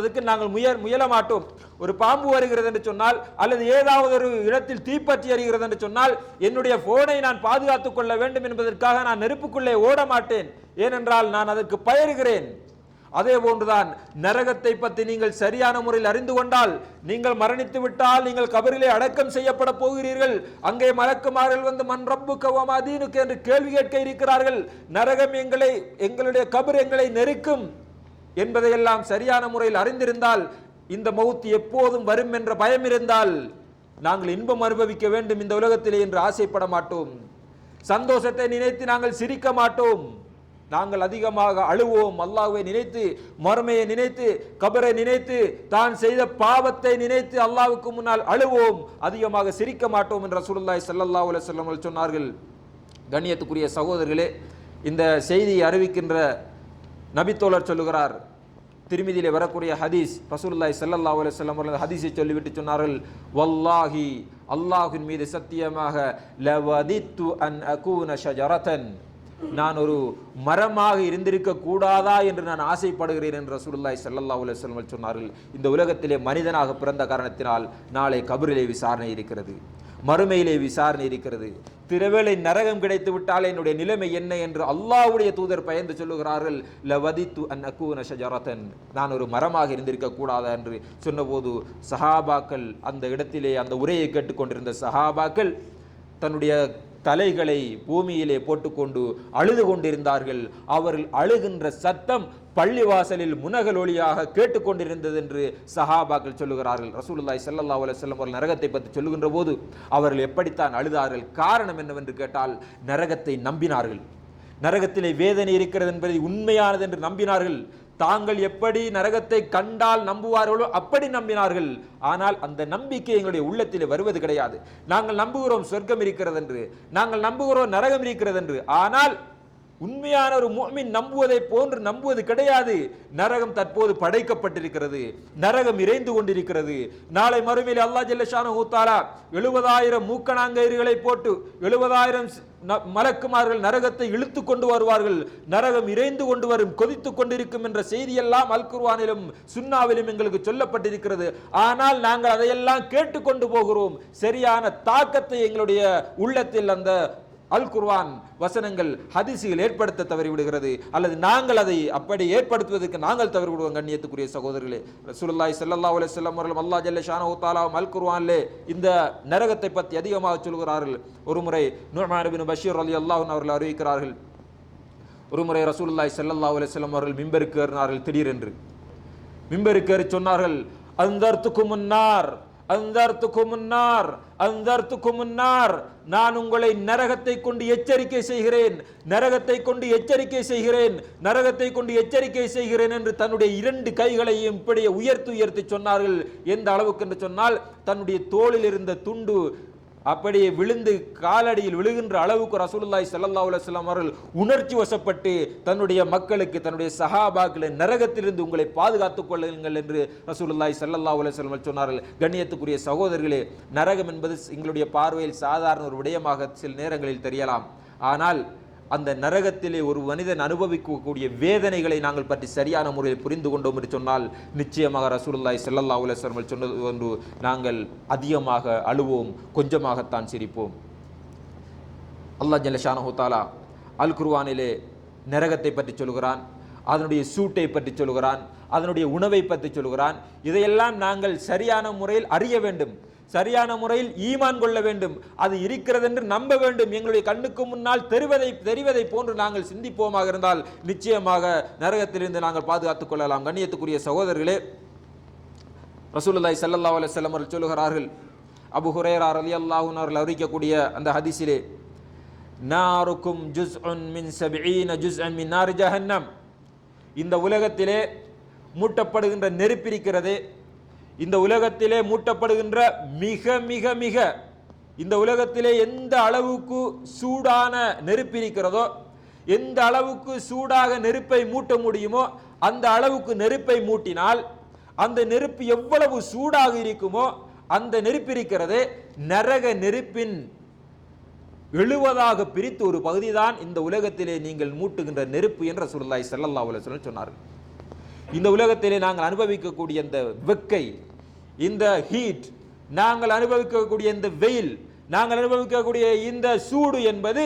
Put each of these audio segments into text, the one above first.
அதுக்கு நாங்கள் முயல் முயல மாட்டோம். ஒரு பாம்பு வருகிறது என்று சொன்னால் அல்லது ஏதாவது ஒரு இடத்தில் தீப்பற்றி எறிகிறது என்று சொன்னால் என்னுடைய போனை நான் பாதுகாத்துக் கொள்ள வேண்டும் என்பதற்காக நான் நெருப்புக்குள்ளே ஓட மாட்டேன். ஏனென்றால் நான் அதற்கு பயிர்கிறேன் அதே போன்றுதான் நரகத்தை பற்றி நீங்கள் சரியான முறையில் அறிந்து கொண்டால் நீங்கள் மரணித்து விட்டால் நீங்கள் கபரிலே அடக்கம் செய்யப்பட போகிறீர்கள். அங்கே மலக்குமார்கள் வந்து மண் ரப்பு கவமாதீனுக்கு என்று கேள்வி கேட்க இருக்கிறார்கள். நரகம் எங்களை எங்களுடைய கபர் எங்களை நெருக்கும். என்பதையெல்லாம் சரியான முறையில் அறிந்திருந்தால் இந்த மௌத் எப்போதும் வரும் என்ற பயம் இருந்தால் நாங்கள் இன்பம் அனுபவிக்க வேண்டும் இந்த உலகத்திலே என்று ஆசைப்பட மாட்டோம். சந்தோஷத்தை நினைத்து நாங்கள் சிரிக்க மாட்டோம். நாங்கள் அதிகமாக அழுவோம். அல்லாஹுவை நினைத்து மறுமையை நினைத்து கபரை நினைத்து தான் செய்த பாவத்தை நினைத்து அல்லாவுக்கு முன்னால் அழுவோம். அதிகமாக சிரிக்க மாட்டோம் என்ற சுருல்லாய் ஸல்லல்லாஹு அலைஹி வஸல்லம் சொன்னார்கள். கண்ணியத்துக்குரிய சகோதரர்களே இந்த செய்தியை அறிவிக்கின்ற நபித்தோழர் சொல்லுகிறார். திருமதியிலே வரக்கூடிய ஹதீஸ் ரசூல்லாய் ஸல்லல்லாஹு அலைஹி செல்லம் அவர்கள் ஹதீஸை சொல்லிவிட்டு சொன்னார்கள் வல்லாஹி அல்லாஹின் மீது சத்தியமாக லவதித்து அன் அகூன ஷஜரதன். நான் ஒரு மரமாக இருந்திருக்க கூடாதா என்று நான் ஆசைப்படுகிறேன் என்று ரசூலுல்லாஹி ஸல்லல்லாஹு அலைஹி வஸல்லம் சொன்னார்கள். இந்த உலகத்திலே மனிதனாக பிறந்த காரணத்தினால் நாளை கபரிலே விசாரணை இருக்கிறது. மறுமையிலே விசாரணை இருக்கிறது. திருவேளை நரகம் கிடைத்து விட்டால் என்னுடைய நிலைமை என்ன என்று அல்லாவுடைய தூதர் பயந்து சொல்லுகிறார்கள். லவதித்து அன் அக்கூன ஷஜரதன் நான் ஒரு மரமாக இருந்திருக்க கூடாதா என்று சொன்னபோது சஹாபாக்கள் அந்த இடத்திலே அந்த உரையை கேட்டுக்கொண்டிருந்த சஹாபாக்கள் தன்னுடைய தலைகளை பூமியிலே போட்டுக்கொண்டு அழுது கொண்டிருந்தார்கள். அவர்கள் அழுகின்ற சத்தம் பள்ளிவாசலில் முனகல் ஒளியாக கேட்டுக்கொண்டிருந்தது என்று சஹாபாக்கள் சொல்லுகிறார்கள். ரசூலுல்லாய் ஸல்லல்லாஹு அலைஹி வஸல்லம் அவர்கள் நரகத்தை பற்றி சொல்லுகின்ற போது அவர்கள் எப்படித்தான் அழுதார்கள் காரணம் என்னவென்று கேட்டால் நரகத்தை நம்பினார்கள். நரகத்திலே வேதனை இருக்கிறது என்பதை உண்மையானது என்று நம்பினார்கள். தாங்கள் எப்படி நரகத்தை கண்டால் நம்புவார்களோ அப்படி நம்பினார்கள். ஆனால் அந்த நம்பிக்கை எங்களுடைய உள்ளத்தில் வருவது கிடையாது. நாங்கள் நம்புகிறோம் சொர்க்கம் இருக்கிறது என்று நாங்கள் நம்புகிறோம் நரகம் இருக்கிறது என்று ஆனால் உண்மையான ஒரு மோமின் நம்புவதை போன்று நம்புவது கிடையாது. நரகம் தற்போது படைக்கப்பட்டிருக்கிறது. நரகம் இறைந்து கொண்டிருக்கிறது. நாளை மறுமையில் அல்லாஹ் ஜெல்லஷான ஊத்தாலா எழுபதாயிரம் மூக்கணாங்கயிறுகளை போட்டு எழுபதாயிரம் மலக்குமார்கள் நரகத்தை இழுத்து கொண்டு வருவார்கள். நரகம் இறைந்து கொண்டு வரும் கொதித்து கொண்டிருக்கும் என்ற செய்தியெல்லாம் அல்குர்வானிலும் சுண்ணாவிலும் எங்களுக்கு சொல்லப்பட்டிருக்கிறது. ஆனால் நாங்கள் அதையெல்லாம் கேட்டுக்கொண்டு போகிறோம். சரியான தாக்கத்தை எங்களுடைய உள்ளத்தில் அந்த அல் குர்வான் வசனங்கள் ஹதிசியில் ஏற்படுத்த தவறிவிடுகிறது. அல்லது நாங்கள் அதை அப்படி ஏற்படுத்துவதற்கு நாங்கள் தவறி விடுவோம் கண்ணியத்துக்குரிய சகோதரர்களே. ரசூலுல்லாஹி ஸல்லல்லாஹு அலைஹி வஸல்லம் அவர்கள் அல்லா ஜல்ல ஷானோ தாலாவும் அல் குர்வான்லே இந்த நரகத்தை பற்றி அதிகமாக சொல்கிறார்கள். ஒருமுறை நுஅமான் இப்னு பஷீர் அலி அல்லாஹன் அவர்கள் அறிவிக்கிறார்கள். ஒருமுறை ரசூலுல்லாஹி ஸல்லல்லாஹு அலைஹி வஸல்லம் அவர்கள் மிம்பருக்கு ஏறினார்கள் திடீரென்று. மிம்பருக்கு ஏறி சொன்னார்கள் அந்தர்த்துக்கு முன்னார் அந்தர்த்துக்கு முன்னார் அந்தர்த்துக்கு முன்னார். நான் உங்களை நரகத்தை கொண்டு எச்சரிக்கை செய்கிறேன். நரகத்தை கொண்டு எச்சரிக்கை செய்கிறேன். நரகத்தை கொண்டு எச்சரிக்கை செய்கிறேன் என்று தன்னுடைய இரண்டு கைகளையும் இப்படியே உயர்த்தி உயர்த்தி சொன்னார்கள். எந்த அளவுக்கு என்று சொன்னால் தன்னுடைய தோளில் இருந்த துண்டு அப்படியே விழுந்து காலடியில் விழுகின்ற அளவுக்கு ரசூலுல்லாய் சல்லா அலைஹி அவர்கள் உணர்ச்சி வசப்பட்டு தன்னுடைய மக்களுக்கு தன்னுடைய சஹாபாக்களை நரகத்திலிருந்து உங்களை பாதுகாத்துக் கொள்ளுங்கள் என்று ரசூலுல்லாய் சல்லா அலைஹி சொன்னார்கள். கண்ணியத்துக்குரிய சகோதரர்களே நரகம் என்பது எங்களுடைய பார்வையில் சாதாரண ஒரு விடயமாக சில நேரங்களில் தெரியலாம். ஆனால் அந்த நரகத்திலே ஒரு மனிதன் அனுபவிக்கக்கூடிய வேதனைகளை நாங்கள் பற்றி சரியான முறையில் புரிந்து கொண்டோம் என்று சொன்னால் நிச்சயமாக ரசூலுல்லாஹி செல்லல்லா அலைஹி சொன்னது ஒன்று நாங்கள் அதிகமாக அழுவோம் கொஞ்சமாகத்தான் சிரிப்போம். அல்லாஹ் ஜல்லஷானஹு தாலா அல் குர்வானிலே நரகத்தை பற்றி சொல்கிறான் அதனுடைய சூட்டை பற்றி சொல்கிறான் அதனுடைய உணவை பற்றி சொல்கிறான். இதையெல்லாம் நாங்கள் சரியான முறையில் அறிய வேண்டும். சரியான முறையில் ஈமான் கொள்ள வேண்டும். அது இருக்கிறது என்று நம்ப வேண்டும். எங்களுடைய கண்ணுக்கு முன்னால் தெரிவதை தெரிவதை போன்று நாங்கள் சிந்திப்போமாக இருந்தால் நிச்சயமாக நரகத்திலிருந்து நாங்கள் பாதுகாத்துக் கொள்ளலாம். கண்ணியத்துக்குரிய சகோதரர்களே ரசூலுல்லாஹி சல்லா அலைஹி வஸல்லம் அவர்கள் சொல்லுகிறார்கள் அபு ஹுரேரா அலி அன்ஹு அவர்கள் அறிவிக்கக்கூடிய அந்த ஹதிசிலே நாருக்கும் ஜுஸ் மின் சபீன ஜுஸ்அன் மின் நார் ஜஹன்னம். இந்த உலகத்திலே மூட்டப்படுகின்ற நெருப்பிருக்கிறதே இந்த உலகத்திலே மூட்டப்படுகின்ற மிக மிக மிக இந்த உலகத்திலே எந்த அளவுக்கு சூடான நெருப்பு இருக்கிறதோ எந்த அளவுக்கு சூடாக நெருப்பை மூட்ட முடியுமோ அந்த அளவுக்கு நெருப்பை மூட்டினால் அந்த நெருப்பு எவ்வளவு சூடாக இருக்குமோ அந்த நெருப்பு இருக்கிறது நரக நெருப்பின் எழுவதாக பிரித்து ஒரு பகுதிதான் இந்த உலகத்திலே நீங்கள் மூட்டுகின்ற நெருப்பு என்ற சுருளாய் செல்லல்லா உலக சொன்னார்கள். இந்த உலகத்திலே நாங்கள் அனுபவிக்கக்கூடிய இந்த வெக்கை இந்த ஹீட் நாங்கள் அனுபவிக்கக்கூடிய இந்த வெயில் நாங்கள் அனுபவிக்கக்கூடிய இந்த சூடு என்பது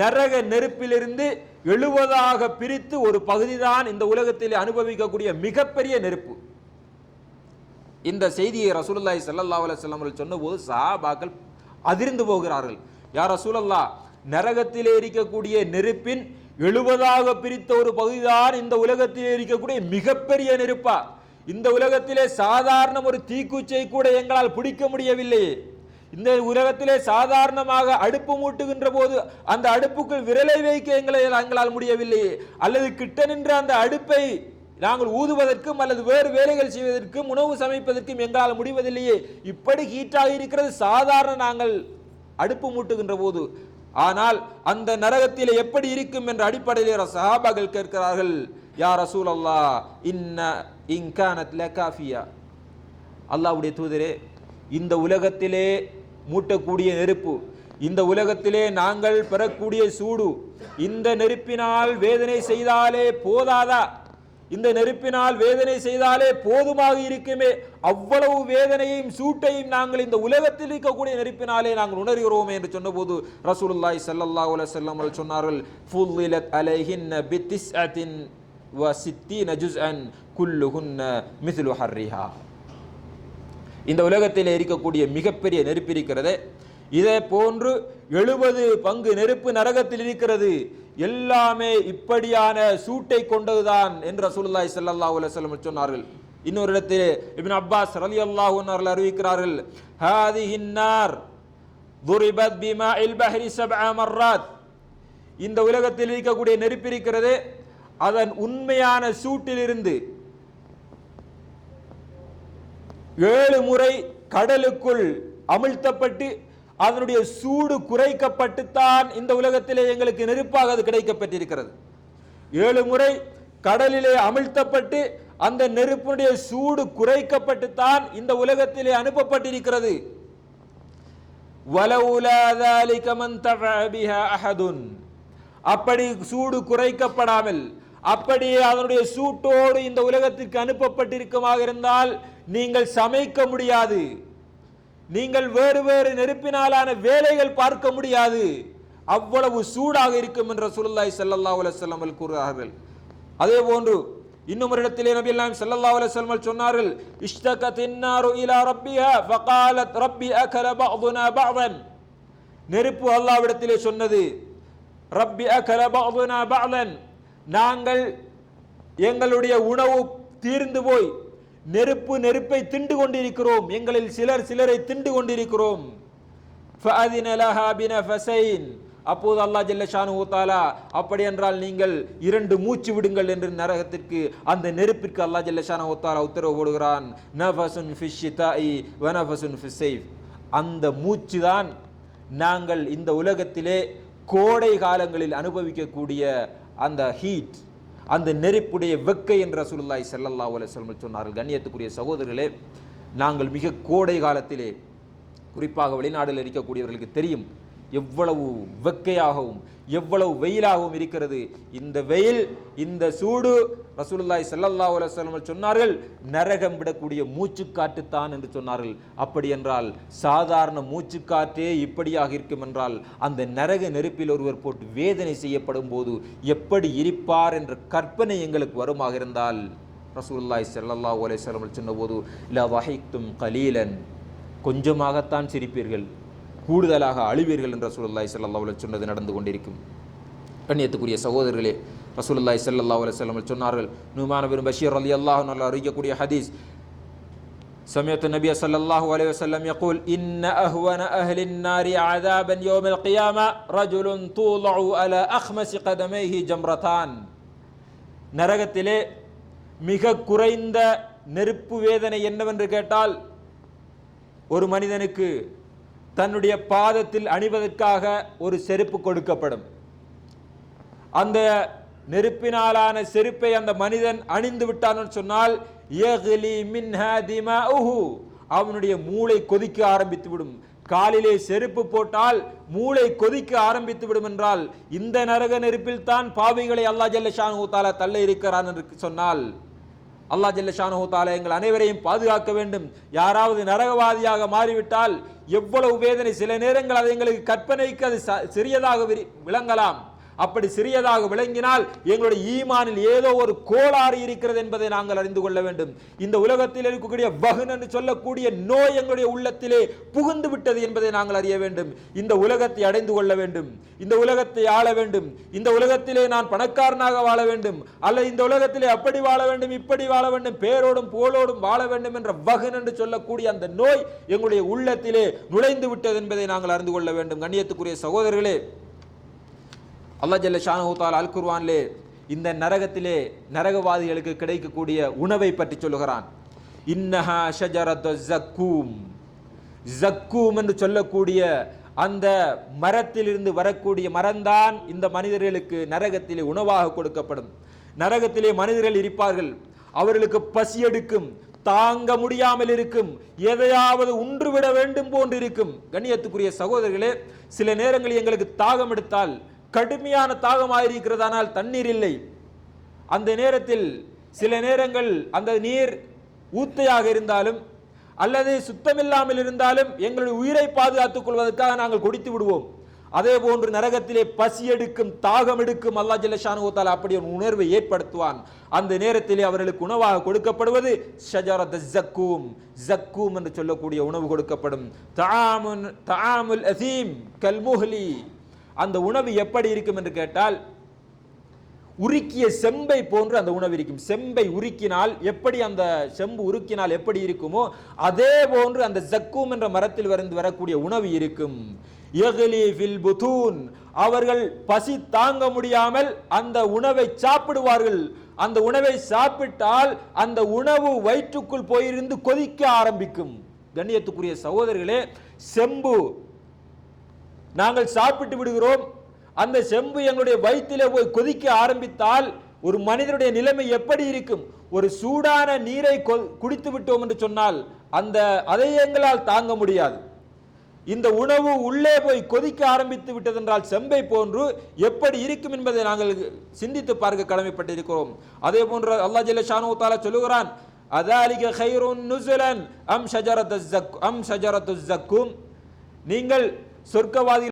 நரக நெருப்பிலிருந்து எழுவதாக பிரித்து ஒரு பகுதிதான் இந்த உலகத்தில் அனுபவிக்கக்கூடிய மிகப்பெரிய நெருப்பு. இந்த செய்தியை ரசூலுல்லாஹி ஸல்லல்லாஹு அலைஹி வஸல்லம் சொன்னபோது சஹாபாக்கள் அதிர்ந்து போகிறார்கள். யார் ரசூலல்லா நரகத்திலே இருக்கக்கூடிய நெருப்பின் எழுபதாக பிரித்த ஒரு பகுதிதான் இந்த உலகத்தில் இருக்கக்கூடிய மிகப்பெரிய நெருப்பா? இந்த உலகத்திலே சாதாரண ஒரு தீக்குச்சை கூட எங்களால் பிடிக்க முடியவில்லையே இந்த உலகத்திலே சாதாரணமாக அடுப்பு மூட்டுகின்ற போது அந்த அடுப்புக்குள் விரலை வைக்க எங்களை எங்களால் முடியவில்லையே அல்லது கிட்ட நின்ற அந்த அடுப்பை நாங்கள் ஊதுவதற்கும் அல்லது வேறு வேலைகள் செய்வதற்கும் உணவு சமைப்பதற்கும் எங்களால் முடிவதில்லையே. இப்படி ஹீட்டாக இருக்கிறது. சாதாரண நாங்கள் அடுப்பு மூட்டுகின்ற போது. ஆனால் அந்த நரகத்தில் எப்படி இருக்கும் என்ற அடிப்படையில் சஹாபாக்கள் கேட்கிறார்கள். யார் ரசூல் அல்லா இன்ன இன்கானத் லகாஃபியா அல்லாவுடைய தூதரே இந்த உலகத்திலே மூட்டக்கூடிய நெருப்பு இந்த உலகத்திலே நாங்கள் பெறக்கூடிய சூடு இந்த நெருப்பினால் வேதனை செய்தாலே போதாதா? இந்த நெருப்பினால் வேதனை செய்தாலே போதுமாக இருக்குமே? அவ்வளவு வேதனையும் சூட்டையும் நாங்கள் இந்த உலகத்தில் இருக்கக்கூடிய நெருப்பினாலே நாங்கள் உணர்கிறோமே என்று சொன்னபோது ரசூலுல்லாய் ஸல்லல்லாஹு அலைஹி வஸல்லம் சொன்னார்கள் வ சித்தி நஜுஸ் அன் குல்லுஹுன்ன இந்த உலகத்தில் இருக்கக்கூடிய மிகப்பெரிய நெருப்பு இருக்கிறது. இதே போன்று எழுபது பங்கு நெருப்பு நரகத்தில் இருக்கிறது. எல்லாமே இப்படியான சூட்டை கொண்டதுதான் என்று ரசூலுல்லாய் சல்லா அலுவலம் சொன்னார்கள். இன்னொரு இடத்தில் இபின் அப்பாஸ் ரலி அல்லாஹூன் அவர்கள் அறிவிக்கிறார்கள். ஹாதி ஹின்னார் துரிபத் பீமா இல் பஹரி சப் இந்த உலகத்தில் இருக்கக்கூடிய நெருப்பு இருக்கிறது. அதன் உண்மையான சூட்டிலிருந்து ஏழு முறை கடலுக்குள் அமிழ்த்தப்பட்டு அதனுடைய சூடு குறைக்கப்பட்டுத்தான் இந்த உலகத்திலே எங்களுக்கு நெருப்பாக அது கிடைக்கப்பட்டிருக்கிறது. ஏழு முறை கடலிலே அமிழ்த்தப்பட்டு அந்த நெருப்பினுடைய சூடு குறைக்கப்பட்டுத்தான் இந்த உலகத்திலே அனுப்பப்பட்டிருக்கிறது. அப்படி சூடு குறைக்கப்படாமல் அப்படியே அதனுடைய சூட்டோடு இந்த உலகத்திற்கு அனுப்பப்பட்டிருக்கமாக இருந்தால் நீங்கள் சமைக்க முடியாது. நீங்கள் வேறு வேறு நெருப்பினாலான வேலைகள் பார்க்க முடியாது. அவ்வளவு சூடாக இருக்கும் என்ற சுல்லாய் ஸல்லல்லாஹு அலைஹி கூறுகிறார்கள். அதே போன்று இன்னும் ஒரு இடத்திலே நபி எல்லாம் ஸல்லல்லாஹு அலைஹி சொன்னார்கள் இஷ்டக தின்னாரு இலா ரப்பியா ஃபகாலத் ரப்பி அகல பஅதுனா பஅதன் நெருப்பு அல்லாஹ்விடத்திலே சொன்னது ரப்பி அகல பஅதுனா பஅதன் நாங்கள் எங்களுடைய உணவு தீர்ந்து போய் நெருப்பு நெருப்பை திண்டு கொண்டிருக்கிறோம். எங்களில் சிலர் சிலரை திண்டு கொண்டிருக்கிறோம். அப்போது அல்லா ஜல்லஷானு தாலா அப்படி என்றால் நீங்கள் இரண்டு மூச்சு விடுங்கள் என்று நரகத்திற்கு அந்த நெருப்பிற்கு அல்லா ஜல்லஷானு தாலா உத்தரவு போடுகிறான். நஃபசுன் ஃபிஷிதாயி வனஃபசுன் ஃபிசைஃப் அந்த மூச்சு தான் நாங்கள் இந்த உலகத்திலே கோடை காலங்களில் அனுபவிக்கக்கூடிய அந்த ஹீட் அந்த நெருப்புடைய வெக்கை என்ற ரசூலுல்லாஹி செல்லல்லா அலைஹி சொன்னார்கள். கண்ணியத்துக்குரிய சகோதரர்களே நாங்கள் மிக கோடை காலத்திலே குறிப்பாக வெளிநாடுகளில் இருக்கக்கூடியவர்களுக்கு தெரியும் எவ்வளவு வெக்கையாகவும் எவ்வளவு வெயிலாகவும் இருக்கிறது. இந்த வெயில் இந்த சூடு ரசூலுல்லாய் சல்லல்லா அலுவலம் சொன்னார்கள் நரகம் விடக்கூடிய மூச்சுக்காற்றுத்தான் என்று சொன்னார்கள். அப்படி என்றால் சாதாரண மூச்சுக்காற்றே இப்படியாக இருக்கும் என்றால் அந்த நரக நெருப்பில் ஒருவர் போட்டு வேதனை செய்யப்படும் போது எப்படி இருப்பார் என்ற கற்பனை எங்களுக்கு வருமாக இருந்தால் ரசூல்லாய் செல்லல்லா அலைஹி வஸல்லம் சொன்னபோது ல வகைத்தும் கலீலன். கொஞ்சமாகத்தான் சிரிப்பீர்கள். கூடுதலாக அழுவீர்கள் என்ற ரசூலுல்லாஹி ஸல்லல்லாஹு அலைஹி சொன்னது நடந்து கொண்டிருக்கும் கண்ணியத்துக்குரிய சகோதரர்களே ரசூலுல்லாஹி ஸல்லல்லாஹு அலைஹி வஸல்லம் சொன்னார்கள் நுமான பின் பஷீர் ரலியல்லாஹு அன்ஹு அறிவிக்கக்கூடிய ஹதீஸ் سمعت النبي صلى الله عليه وسلم يقول إن أهون أهل النار عذابا يوم القيامة رجل توضع على أخمس قدميه جمرتان நரகத்திலே மிக குறைந்த நெருப்பு வேதனை என்னவென்று கேட்டால் ஒரு மனிதனுக்கு தன்னுடைய பாதத்தில் அணிவதற்காக ஒரு செருப்பு கொடுக்கப்படும். அந்த நெருப்பினாலான செருப்பை அந்த மனிதன் அணிந்து விட்டான்னு சொன்னால் அவனுடைய மூளை கொதிக்க ஆரம்பித்து விடும். காலிலே செருப்பு போட்டால் மூளை கொதிக்க ஆரம்பித்து விடும் என்றால் இந்த நரக நெருப்பில் தான் பாவிகளை அல்லாஹ் ஜல்ல ஷானு தாலா தள்ள இருக்கிறான் என்று சொன்னால் அல்லாஹ் ஜல்ல தாலா எங்கள் அனைவரையும் பாதுகாக்க வேண்டும். யாராவது நரகவாதியாக மாறிவிட்டால் எவ்வளவு வேதனை சில நேரங்கள் அது எங்களுக்கு கற்பனைக்கு அது ச- சிறியதாக விரி- விளங்கலாம். அப்படி சிறியதாக விளங்கினால் எங்களுடைய ஈமானில் ஏதோ ஒரு கோளாறு இருக்கிறது என்பதை நாங்கள் அறிந்து கொள்ள வேண்டும். இந்த உலகத்தில் இருக்கக்கூடிய வகுன் என்று சொல்லக்கூடிய நோய் எங்களுடைய உள்ளத்திலே புகுந்து விட்டது என்பதை நாங்கள் அறிய வேண்டும். இந்த உலகத்தை அடைந்து கொள்ள வேண்டும். இந்த உலகத்தை ஆள வேண்டும். இந்த உலகத்திலே நான் பணக்காரனாக வாழ வேண்டும். அல்ல இந்த உலகத்திலே அப்படி வாழ வேண்டும் இப்படி வாழ வேண்டும் பேரோடும் புகழோடும் வாழ வேண்டும் என்ற வகுன் என்று சொல்லக்கூடிய அந்த நோய் எங்களுடைய உள்ளத்திலே நுழைந்து விட்டது என்பதை நாங்கள் அறிந்து கொள்ள வேண்டும். கண்ணியத்துக்குரிய சகோதரர்களே அல்லாஹ் ஜல்ல ஷானஹு அல் குர்வான்லே இந்த நரகத்திலே நரகவாதிகளுக்கு கிடைக்கக்கூடிய உணவை பற்றி சொல்லுகிறான். இன்னஹா ஷஜரத்து ஜக்கூம். ஜக்கூம் என்று சொல்லக்கூடிய அந்த மரத்திலிருந்து வரக்கூடிய மரம்தான் இந்த மனிதர்களுக்கு நரகத்திலே உணவாக கொடுக்கப்படும். நரகத்திலே மனிதர்கள் இருப்பார்கள். அவர்களுக்கு பசி எடுக்கும் தாங்க முடியாமல் இருக்கும் எதையாவது உன்றுவிட வேண்டும் போன்று இருக்கும். கண்ணியத்துக்குரிய சகோதரர்களே சில நேரங்களில் எங்களுக்கு தாகம் எடுத்தால் கடுமையான தாகமாயிருக்கிறதானால் தண்ணீர் இல்லை. அந்த நேரத்தில் சில நேரங்கள் அந்த நீர் ஊத்தையாக இருந்தாலும் அல்லது சுத்தமில்லாமல் இருந்தாலும் எங்களுடைய உயிரை பாதுகாத்துக் கொள்வதற்காக நாங்கள் குடித்து விடுவோம். அதே போன்று நரகத்திலே பசி எடுக்கும் தாகம் எடுக்கும் அல்லாஹ் ஜல்லஷானு அப்படி ஒரு உணர்வை ஏற்படுத்துவான். அந்த நேரத்திலே அவர்களுக்கு உணவாக கொடுக்கப்படுவது ஷஜரத் ஜக்கூம் ஜக்கூம் என்று சொல்லக்கூடிய உணவு கொடுக்கப்படும். தாமுன் தாமுல் அசீம் கல்முஹ்லி அந்த உணவு எப்படி இருக்கும் என்று கேட்டால் உருக்கிய செம்பை போன்று அந்த உணவு இருக்கும். செம்பை உருக்கினால் எப்படி அந்த செம்பு உருக்கினால் எப்படி இருக்குமோ அதே போன்று அந்த ஜக்கூம் என்ற மரத்தில் வருந்து வரக்கூடிய உணவு இருக்கும். புதூன். அவர்கள் பசி தாங்க முடியாமல் அந்த உணவை சாப்பிடுவார்கள். அந்த உணவை சாப்பிட்டால் அந்த உணவு வயிற்றுக்குள் போயிருந்து கொதிக்க ஆரம்பிக்கும். கண்ணியத்துக்குரிய சகோதரர்களே செம்பு நாங்கள் சாப்பிட்டு விடுகிறோம் அந்த செம்பு எங்களுடைய வயிற்றிலே போய் கொதிக்க ஆரம்பித்தால் ஒரு மனிதனுடைய நிலைமை எப்படி இருக்கும் ஒரு சூடான நீரை குடித்து விட்டோம் என்று சொன்னால் அந்த அதை எங்களால் தாங்க முடியாது இந்த உணவு உள்ளே போய் கொதிக்க ஆரம்பித்து விட்டதென்றால் செம்பை போன்று எப்படி இருக்கும் என்பதை நாங்கள் சிந்தித்து பார்க்க கடமைப்பட்டிருக்கிறோம் அதே போன்று அல்லாஹ் ஜல்ல ஷானு தாலா சொல்லுகிறான் அதாலிக ஹைரோன் நுசுலன் அம் ஷஜரத் அம் ஷஜரத் ஜக்கும் நீங்கள் சொர்க்கவாதி